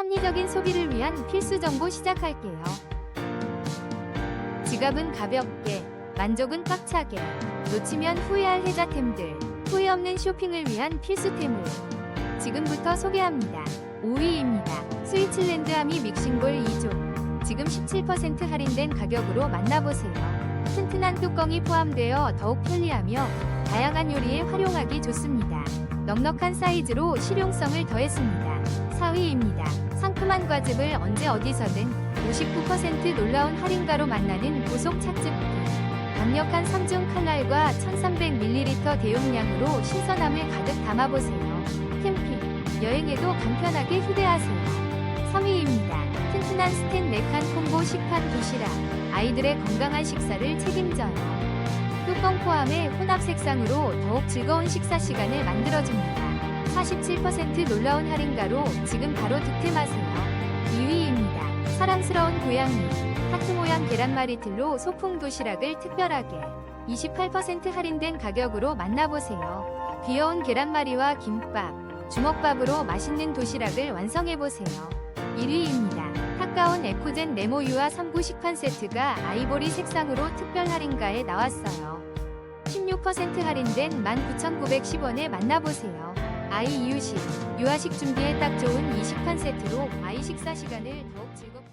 합리적인 소비를 위한 필수 정보 시작할게요. 지갑은 가볍게, 만족은 꽉차게, 놓치면 후회할 혜자템들, 후회 없는 쇼핑을 위한 필수템을 지금부터 소개합니다. 5위입니다. 스위츠랜드 아미 믹싱볼 2종. 지금 17% 할인된 가격으로 만나보세요. 튼튼한 뚜껑이 포함되어 더욱 편리하며 다양한 요리에 활용하기 좋습니다. 넉넉한 사이즈로 실용성을 더했습니다. 4위입니다. 상큼한 과즙을 언제 어디서든 59% 놀라운 할인가로 만나는 고속 찻즙기. 강력한 3중 칼날과 1300ml 대용량으로 신선함을 가득 담아보세요. 캠핑, 여행에도 간편하게 휴대하세요. 3위입니다. 튼튼한 스텐 4칸 콤보 식판 도시락. 아이들의 건강한 식사를 책임져요. 뚜껑 포함의 혼합 색상으로 더욱 즐거운 식사 시간을 만들어줍니다. 47% 놀라운 할인가로 지금 바로 득템하세요. 2위입니다. 사랑스러운 고양이. 하트 모양 계란말이 틀로 소풍 도시락을 특별하게 28% 할인된 가격으로 만나보세요. 귀여운 계란말이와 김밥, 주먹밥으로 맛있는 도시락을 완성해보세요. 1위입니다. 타까운 에코젠 네모유와 3구 식판 세트가 아이보리 색상으로 특별 할인가에 나왔어요. 16% 할인된 19,910원에 만나보세요. 아이 이유식, 유아식 준비에 딱 좋은 이 식판 세트로 아이 식사 시간을 더욱 즐겁게